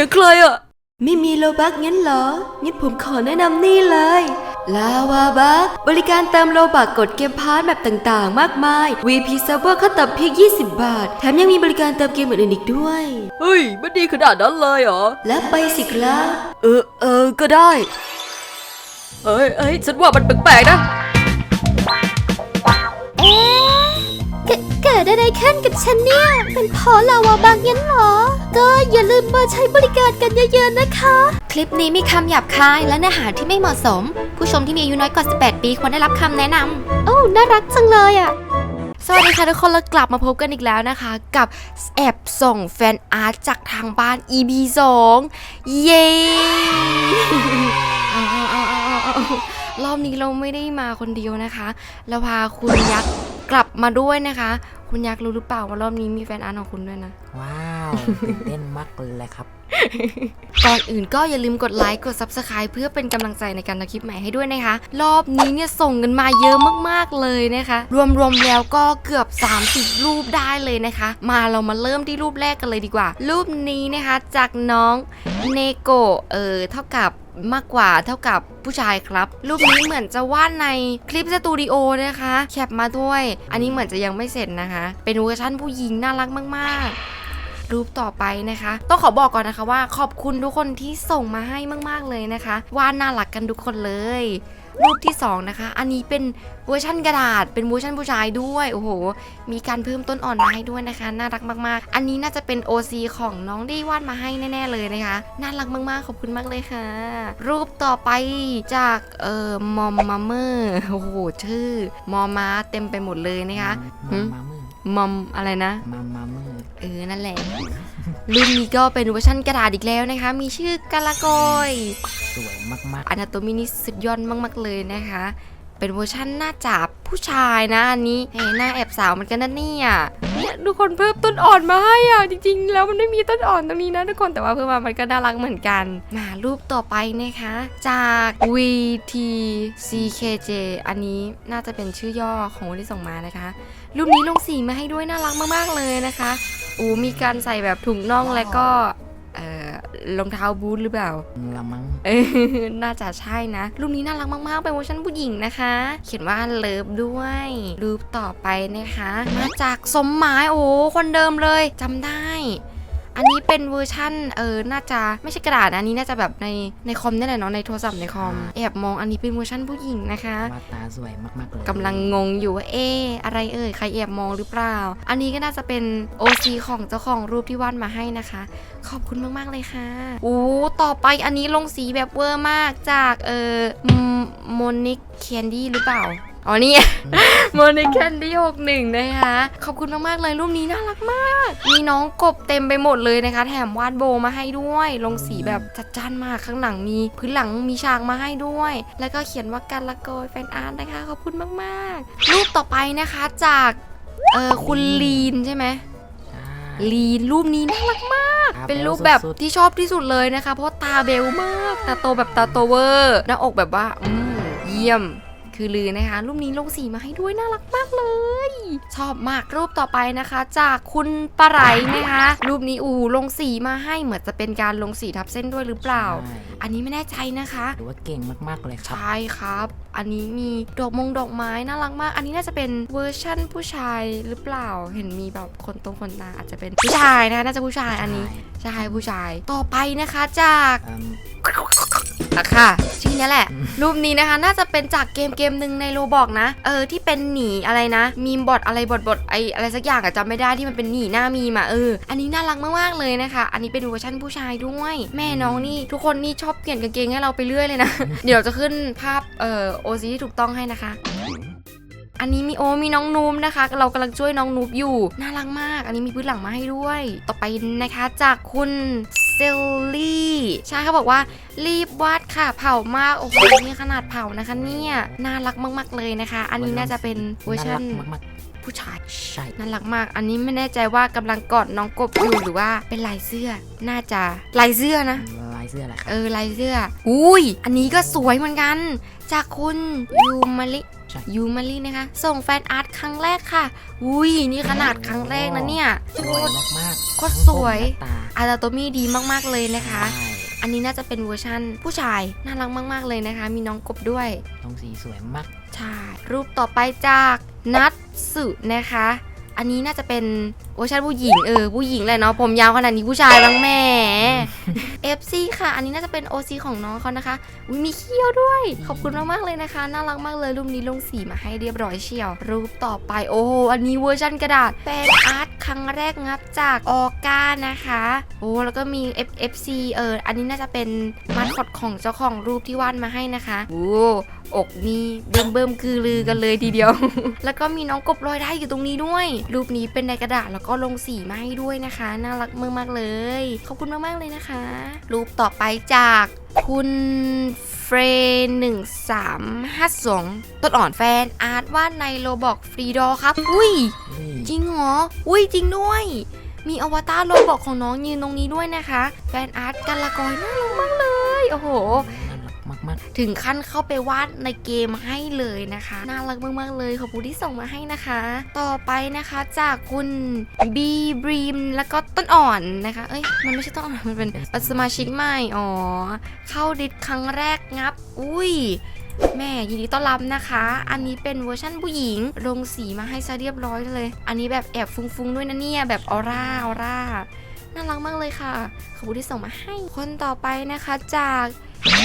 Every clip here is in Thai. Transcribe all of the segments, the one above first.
สียงใครอะไม่มีโลบักงั้นเหรอ งั้นผมขอแนะนำนี่เลย ลาวาบักบริการเติมโลบักกดเกมพาร์ทแบบต่างๆ มากมาย VP Server ขั้นต่ำเพียง 20 บาท แถมยังมีบริการเติมเกมอื่นๆอีกด้วย เฮ้ย มันดีขนาดนั้นเลยเหรอ และไปสิครับ เออ เออ ก็ได้ เอ้ยเอ้ยฉันว่ามันแปลกๆนะ ดเกิดอะไรขึ้นกับฉันเนี่ย เป็นเพราะลาวาบางยันเหรอ ก็อย่าลืมมาใช้บริการกันเยอะๆนะคะ คลิปนี้มีคำหยาบคายและเนื้อหาที่ไม่เหมาะสม ผู้ชมที่มีอายุน้อยกว่า 18 ปีควรได้รับคำแนะนำโอ้น่ารักจังเลยอะสวัสดีค่ะทุกคนเรากลับมาพบกันอีกแล้วนะคะ กับแอบส่งแฟนอาร์ตจากทางบ้าน EP 2เย้เอาเอาเอาเอาเอาเอารอบนี้เราไม่ได้มาคนเดียวนะคะ เราพาคุณยักษ์กลับมาด้วยนะคะ คุณอยากรู้หรือเปล่าว่ารอบนี้มีแฟนอาร์ตของคุณด้วยนะ ว้า วตื่นเต้นมากเลยครับ ก่อนอื่นก็อย่าลืมกดไลค์กด Subscribe เพื่อเป็นกำลังใจในการทำคลิปใหม่ให้ด้วยนะคะ รอบนี้เนี่ยส่งกันมาเยอะมากๆเลยนะคะ รวมๆแล้วก็เกือบ 30 รูปได้เลยนะคะ มาเรามาเริ่มที่รูปแรกกันเลยดีกว่า รูปนี้นะคะจากน้องเนโกะเออเท่ากับมากกว่าเท่ากับผู้ชายครับ รูปนี้เหมือนจะวาดในคลิปสตูดิโอนะคะ แคปมาด้วย อันนี้เหมือนจะยังไม่เสร็จนะคะ เป็นเวอร์ชั่นผู้หญิงน่ารักมาก ๆ รูปต่อไปนะคะ ต้องขอบอกก่อนนะคะว่าขอบคุณทุกคนที่ส่งมาให้มากๆเลยนะคะว่าน่ารักกันทุกคนเลยรูปที่สองนะคะ อันนี้เป็นเวอร์ชั่นกระดาษ เป็นเวอร์ชันผู้ชายด้วย โอ้โห มีการเพิ่มต้นอ่อนมาให้ด้วยนะคะ น่ารักมาก ๆ อันนี้น่าจะเป็น OC ของน้องที่วาดมาให้แน่ ๆ เลยนะคะ น่ารักมาก ๆ ขอบคุณมากเลยค่ะ รูปต่อไปจากเอ่อมอมมาเมอร์ โอ้โห ชื่อ มอมาเต็มไปหมดเลยนะคะมามมา มือมอมอะไรนะ มามามือเออ นั่นแหละ รุ่นนี้ก็เป็นเวอร์ชันกระดาษอีกแล้วนะคะ มีชื่อกาลากอยสวยมากอนาโตมินี่สุดยอดมาก ๆ เลยนะคะ เป็นเวอร์ชันหน้าจับผู้ชายนะอันนี้เฮ้ยหน้าแอบสาวเหมือนกันนะเนี่ยเนี่ยทุกคนเพิ่มต้นอ่อนมาให้อะจริง ๆ แล้วมันไม่มีต้นอ่อนตรงนี้นะทุกคนแต่ว่าเพิ่มมามันก็น่ารักเหมือนกัน มารูปต่อไปนะคะ จาก VTCKJ อันนี้น่าจะเป็นชื่อย่อของคนที่ส่งมานะคะ รูปนี้ลงสีมาให้ด้วยน่ารักมากๆเลยนะคะอูมีการใส่แบบถุงน่องและก็เอ่อรองเท้าบูทหรือเปล่าๆละมั้งเออน่าจะใช่นะ รูปนี้น่ารักมากๆ เป็นเวอร์ชันผู้หญิงนะคะ เขียนว่าเลิฟด้วย รูปต่อไปนะคะ มาจากสมหมายโอ้คนเดิมเลยจำได้ อันนี้เป็นเวอร์ชั่นเออน่าจะไม่ใช่กระดาษนะอันนี้น่าจะแบบในในคอมนี่แหละเนาะในโทรศัพท์ในคอมแอบมองอันนี้เป็นเวอร์ชั่นผู้หญิงนะคะวาดตาสวยมากๆเลยกำลังงงอยู่ว่าเอ๊ะอะไรเอ่ยใครแอบมองหรือเปล่า อันนี้ก็น่าจะเป็น OC ของเจ้าของรูปที่วาดมาให้นะคะ ขอบคุณมากๆเลยค่ะอู้ต่อไปอันนี้ลงสีแบบเวอร์มากจากเอ่อโมนิกแคนดี้หรือเปล่า อ๋อนี่โมนิกแคนดี้หกหนึ่งนะคะ ขอบคุณมาก ๆ เลยรูปนี้น่ารักมาก มีน้องกบเต็มไปหมดเลยนะคะ แถมวาดโบมาให้ด้วย ลงสีแบบจัดจ้านมากข้างหลังมีพื้นหลังมีฉากมาให้ด้วย แล้วก็เขียนว่ากันละโกยแฟนอาร์ตนะคะ ขอบคุณมาก ๆ รูปต่อไปนะคะจากเอ่อคุณลีนใช่ไหมใช่ลีนรูปนี้น่ารักมากตาเป็นแวรูปแบบสุดที่ชอบที่สุดเลยนะคะ เพราะตาเบลมาก ตาโตแบบตาโตเวอร์ หน้าอกแบบว่า อืม เยี่ยม คือลือนะคะ รูปนี้ลงสีมาให้ด้วยน่ารักมากเลย ชอบมากรูปต่อไปนะคะ จากคุณปะไหรนะคะ รูปนี้อูลงสีมาให้เหมือนจะเป็นการลงสีทับเส้นด้วยหรือเปล่าใช่อันนี้ไม่แน่ใจนะคะ ถือว่าเก่งมากๆเลยครับ ใช่ครับ อันนี้มีดอกมงดอกไม้น่ารักมาก อันนี้น่าจะเป็นเวอร์ชั่นผู้ชายหรือเปล่า เห็นมีแบบคนตรงคนตาอาจจะเป็นผู้ชายนะคะน่าจะผู้ชายอันนี้ใช่ผู้ชาย ต่อไปนะคะจาก เอิ่ม อะค่ะชื่อนี้แหละ รูปนี้นะคะ น่าจะเป็นจากเกมเกมหนึ่งในโรบอกนะ เออที่เป็นหนีอะไรนะ มีมบอทอะไรบอทบอทไออะไรสักอย่างอะจำไม่ได้ที่มันเป็นหนีหน้ามีมาเออ อันนี้น่ารักมากๆเลยนะคะ อันนี้เป็นเวอร์ชันผู้ชายด้วย แม่น้องนี่ทุกคนนี่ชอบเปลี่ยนกางเกงให้เราไปเรื่อยเลยนะ เดี๋ยวจะขึ้นภาพเอ่อโอซีที่ถูกต้องให้นะคะอันนี้มีโอมีน้องนูมนะคะ เรากำลังช่วยน้องนูบอยู่ น่ารักมาก อันนี้มีพื้นหลังมาให้ด้วย ต่อไปนะคะจากคุณ เซลลี่ ใช่เขาบอกว่ารีบวาดค่ะเผามาก โอ้โหนี่ขนาดเผานะคะเนี่ย น่ารักมาก ๆ เลยนะคะ อันนี้น่าจะเป็นเวอร์ชันน่ารักมากผู้ชายๆใช่น่ารักมาก อันนี้ไม่แน่ใจว่ากำลังกอดน้องกบอยู่หรือว่าเป็นลายเสื้อ น่าจะลายเสื้อนะ ลายเสื้อแหละครับเออลายเสื้อ อุ้ย อันนี้ก็สวยเหมือนกัน จากคุณยูมาริ ใช่ยูมารีนะคะ ส่งแฟนอาร์ตครั้งแรกค่ะอุ้ยนี่ขนาดครั้งแรกนะเนี่ยสวยมากๆโคตรทั้งสวยผมและตาอาราโตมี่ดีมากๆเลยนะคะใช่อันนี้น่าจะเป็นเวอร์ชั่นผู้ชายน่ารักมาก ๆ เลยนะคะ มีน้องกบด้วยลงสีสวยมาก ใช่ รูปต่อไปจากนัทสุนะคะ อันนี้น่าจะเป็นเวอร์ชันผู้หญิงเออผู้หญิงแหละเนาะผมยาวขนาดนี้ผู้ชายบ้างแหม่ FC ค่ะ อันนี้น่าจะเป็น OC ของน้องเขานะคะอุยมีเขี้ยวด้วย ขอบคุณมากๆเลยนะคะ น่ารักมากเลยรูปนี้ลงสีมาให้เรียบร้อยเชียว รูปต่อไปโอ้โหอันนี้เวอร์ชันกระดาษเป็นอาร์ตค รั้งแรกงับจากออก้านะคะ โอ้แล้วก็มี FFC เอออันนี้น่าจะเป็นมาสคอตของเจ้าของรูปที่วาดมาให้นะคะโอ้อกนี่เบิ่มเบิ่มคือลือกันเลยทีเดียว แล้วก็มีน้องกบลอยได้อยู่ตรงนี้ด้วย รูปนี้เป็นในกระดาษแล้วก็ลงสีมาให้ด้วยนะคะ น่ารักมากๆเลย ขอบคุณมากๆเลยนะคะ รูปต่อไปจากคุณเฟรหนึ่งสามห้าสองต้นอ่อนแฟนอาร์ตวาดในโรบอกฟรีดอครับ อุ้ยนี่จริงเหรอ อุ้ยจริงด้วย มีอวตารโรบอกของน้องยืนตรงนี้ด้วยนะคะ แฟนอาร์ตกันละกอยน่ารักมากเลย โอ้โห น่ากมากถึงขั้นเข้าไปวาดในเกมให้เลยนะคะ น่ารักมากๆเลยขอบคุณที่ส่งมาให้นะคะ ต่อไปนะคะจากคุณบีบรีมแล้วก็ต้นอ่อนนะคะ เอ้ยมันไม่ใช่ต้นอ่อนมันเป็นสมาชิกใหม่อ๋อเข้าดิสครั้งแรกงับ อุ้ยแม่ยินดีต้อนรับนะคะ อันนี้เป็นเวอร์ชั่นผู้หญิง ลงสีมาให้ซะเรียบร้อยเลย อันนี้แบบแอบฟุ้งๆด้วยนะเนี่ย แบบออร่าออร่า น่ารักมากเลยค่ะ ขอบคุณที่ส่งมาให้ คนต่อไปนะคะจาก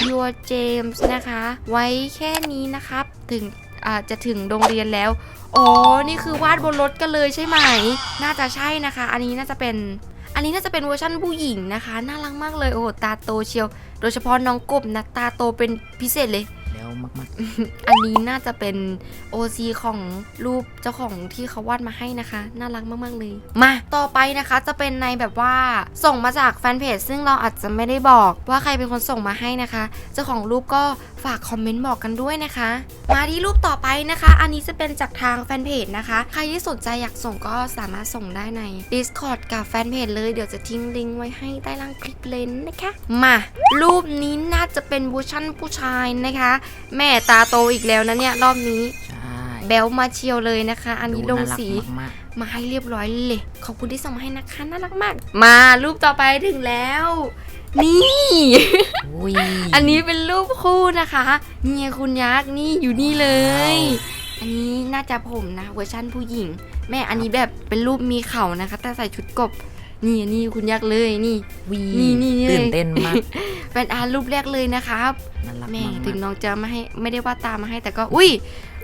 Your James นะคะ ไว้แค่นี้นะครับ ถึงอาจจะถึงโรงเรียนแล้ว อ๋อ นี่คือวาดบนรถกันเลยใช่ไหม น่าจะใช่นะคะ อันนี้น่าจะเป็น อันนี้น่าจะเป็นเวอร์ชั่นผู้หญิงนะคะ น่ารักมากเลย โอ้โหตาโตเชียว โดยเฉพาะน้องกบนะ ตาโตเป็นพิเศษเลย มากอันนี้น่าจะเป็น OC ของรูปเจ้าของที่เขาวาดมาให้นะคะ น่ารักมากๆเลย มาต่อไปนะคะจะเป็นในแบบว่าส่งมาจากแฟนเพจซึ่งเราอาจจะไม่ได้บอกว่าใครเป็นคนส่งมาให้นะคะ เจ้าของรูปก็ฝากคอมเมนต์บอกกันด้วยนะคะ มาที่รูปต่อไปนะคะ อันนี้จะเป็นจากทางแฟนเพจนะคะ ใครที่สนใจอยากส่งก็สามารถส่งได้ใน Discord กับแฟนเพจเลยเดี๋ยวจะทิ้งลิงก์ไว้ให้ใต้ล่างคลิปเลยนะคะ มา รูปนี้น่าจะเป็นเวอร์ชั่นผู้ชายนะคะแม่ตาโตอีกแล้วนะเนี่ยรอบนี้ๆใช่แบลมาเชียวเลยนะคะ อันนี้ลดูงน่ารักสีมากมาให้เรียบร้อยเลย ขอบคุณที่ส่งมาให้นะคะน่ารักมาก มารูปต่อไปถึงแล้ว นี่ ๆอุ้ย อันนี้เป็นรูปคู่นะคะ เนี่ยคุณยักษ์นี่อยู่นี่เลย อันนี้น่าจะผมนะเวอร์ชั่นผู้หญิง แม่อันนี้แบบเป็นรูปมีเข่านะคะ แต่ใส่ชุดกบ นี่อันนี่คุณยักษ์เลยนี่วีนี่นี่นี่ตื่นเต้นมากเป็นอาร์ตรูปแรกเลยนะครับน่ารักแม่มากถึงน้องจะไม่ให้ไม่ได้วาดตามมาให้แต่ก็อุ้ย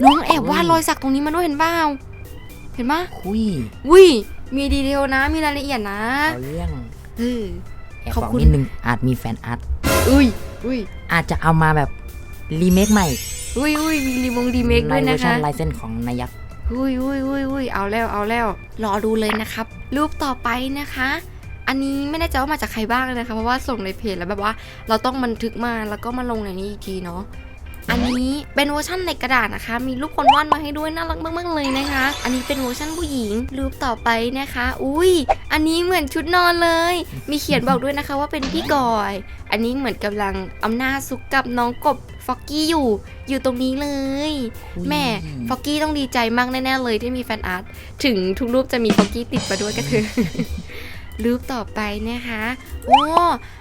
น้องแอบวาดรอยสักตรงนี้มาด้วยเห็นเปล่าเห็นปะคุยอุ้ยมีดีเทลนะมีรายละเอียดนะเอาเรื่องเออแอบขอบบอกคุณนิดนึงอาจมีแฟนอาร์ตอุ้ยอุ้ยอาจจะเอามาแบบรีเมคใหม่อุ้ยอุ้ยมีรีมงรีเมคด้วยในเวอนะร์ชัคะนลายเส้นของนายักษ์ อุ้ยอุ้ยอุ้ยอุ้ยเอาแล้วเอาแล้ว รอดูเลยนะครับ รูปต่อไปนะคะ อันนี้ไม่แน่ใจว่ามาจากใครบ้างนะคะ เพราะว่าส่งในเพจแล้วแบบว่า เราต้องบันทึกมาแล้วก็มาลงในนี้อีกทีเนาะอันนี้เป็นเวอร์ชั่นในกระดาษนะคะ มีรูปคนวาดมาให้ด้วยน่ารักมากๆเลยนะคะ อันนี้เป็นเวอร์ชั่นผู้หญิงรูปต่อไปนะคะ อุ้ย อันนี้เหมือนชุดนอนเลย มีเขียนบอกด้วยนะคะว่าเป็นพี่กอย อันนี้เหมือนกำลังอำนาจซุกกับน้องกบ ฟอกกี้อยู่อยู่ตรงนี้เลยอุ๊ยแม่ฟอกกี้ต้องดีใจมากแน่ๆเลยที่มีแฟนอาร์ตถึงทุกรูปจะมีฟอกกี้ติดมาด้วยก็เถอะรูปต่อไปนะคะโอ้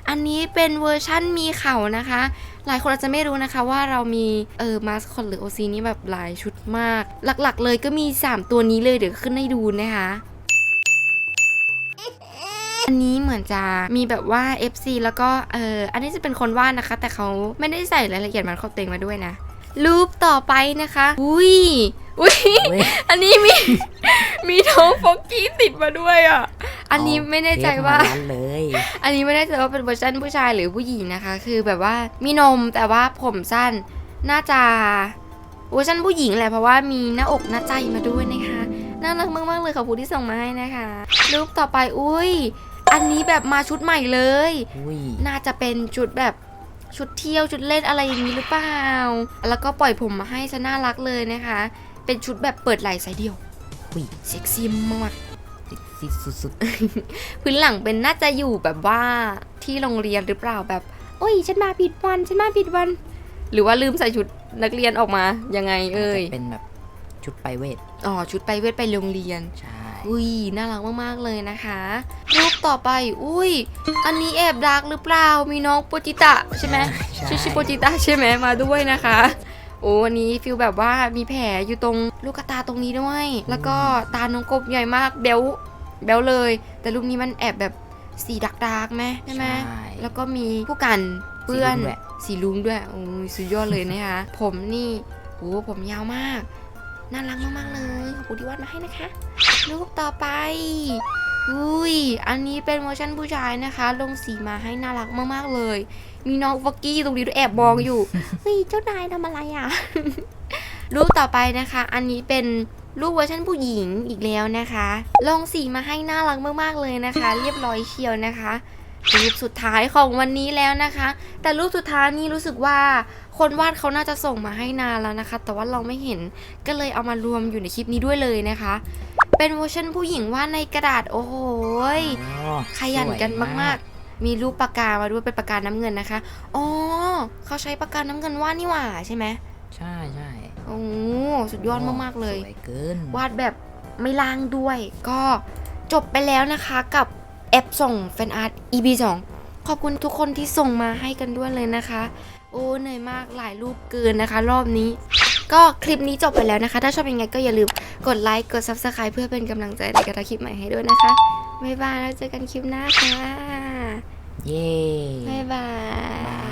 อันนี้เป็นเวอร์ชั่นมีเข่านะคะ หลายคนอาจจะไม่รู้นะคะว่าเรามีเออมาสคอตหรือโอซีนี้แบบหลายชุดมาก หลักๆ เลยก็มี 3 ตัวนี้เลยเดี๋ยวขึ้นให้ดูนะคะ อันนี้เหมือนจะมีแบบว่า FC แล้วก็เอออันนี้จะเป็นคนวาดนะคะ แต่เขาไม่ได้ใส่รายละเอียดมันเขาเต็งมาด้วยนะรูปต่อไปนะคะ อุ้ย อุ้ยเว้ยอันนี้มี มีท้องฟอกกี้ติดมาด้วยอะ อันนี้ไม่แน่ใจว่าเทปมร้นเลยอันนี้ไม่แน่ใจว่าเป็นเวอร์ชันผู้ชายหรือผู้หญิงนะคะ คือแบบว่ามีนมแต่ว่าผมสั้น น่าจะเวอร์ชันผู้หญิงแหละเพราะว่ามีหน้าอกหน้าใจมาด้วยนะคะ น่ารักมากๆเลยขอบคุณที่ส่งมาให้นะคะ รูปต่อไป อุ้ย อันนี้แบบมาชุดใหม่เลย อุ้ยน่าจะเป็นชุดแบบชุดเที่ยวชุดเล่นอะไรอย่างนี้หรือเปล่า แล้วก็ปล่อยผมมาให้ซะน่ารักเลยนะคะ เป็นชุดแบบเปิดไหล่สายเดียวอุ้ยเซ็กซี่มากเซ็กซี่สุดพื้นหลังเป็นน่าจะอยู่แบบว่าที่โรงเรียนหรือเปล่าแบบ โอ้ยฉันมาผิดวันฉันมาผิดวัน หรือว่าลืมใส่ชุดนักเรียนออกมายังไงเอ่ยจะเป็นแบบชุดไปเวทอ๋อชุดไปเวทไปโรงเรียนใช่ อุ้ยน่ารักมากๆเลยนะคะรูปต่อไปอุ้ย อันนี้แอบดักหรือเปล่ามีน้องโปจิตะใช่ไหมใช่ชื่อชื่อโปจิตะใช่ไหมมาด้วยนะคะโอ้อันนี้ฟิลแบบว่ามีแผลอยู่ตรงลูกตาตรงนี้ด้วย แล้วก็ตาน้องกบใหญ่มากเบลเบลเลย แต่รูปนี้มันแอบแบบสีดักดักๆไหมใช่ไหมใช่แล้วก็มีผู้กันเปื้อนสีรุ้งด้วยสีลุงด้วยโอ้ยสุดยอดเลยนะคะผมนี่โอ้ผมยาวมาก น่ารักมากๆเลยขอบคุณที่วาดมาให้นะคะ รูปต่อไป อุ้ย อันนี้เป็นเวอร์ชันผู้ชายนะคะ ลงสีมาให้น่ารักมากๆเลย มีน้องฟักกี้ตรงนี้ด้วยแอบมองอยู่ เฮ้ย เจ้านายทำอะไรอะ รูปต่อไปนะคะ อันนี้เป็นรูปเวอร์ชันผู้หญิงอีกแล้วนะคะ ลงสีมาให้น่ารักมากๆเลยนะคะ เรียบร้อยเชียวนะคะ รูปสุดท้ายของวันนี้แล้วนะคะ แต่รูปสุดท้ายนี่รู้สึกว่าคนวาดเขาน่าจะส่งมาให้นานแล้วนะคะ แต่ว่าเราไม่เห็นก็เลยเอามารวมอยู่ในคลิปนี้ด้วยเลยนะคะ เป็นเวอร์ชันผู้หญิงวาดในกระดาษโอ้โหยอ๋อขยันกันสวยมากๆ มีรูปปากกามาด้วยเป็นปากกาน้ำเงินนะคะอ๋อเขาใช้ปากกาน้ำเงินวาดนี่หว่าใช่ไหมใช่ใช่โอ้สุดยอดมากๆเลยสวยเกินวาดแบบไม่ล่างด้วย ก็จบไปแล้วนะคะกับ แอปส่งแฟนอาร์ต EP 2 ขอบคุณทุกคนที่ส่งมาให้กันด้วยเลยนะคะ โอ้เหนื่อยมากหลายรูปเกินนะคะ รอบนี้ ก็คลิปนี้จบไปแล้วนะคะ ถ้าชอบยังไงก็อย่าลืมกดไลค์กด Subscribe เพื่อเป็นกำลังใจในการทำคลิปใหม่ให้ด้วยนะคะบ๊ายบายแล้วเจอกันคลิปหน้าค่ะเย้บ๊ายบาย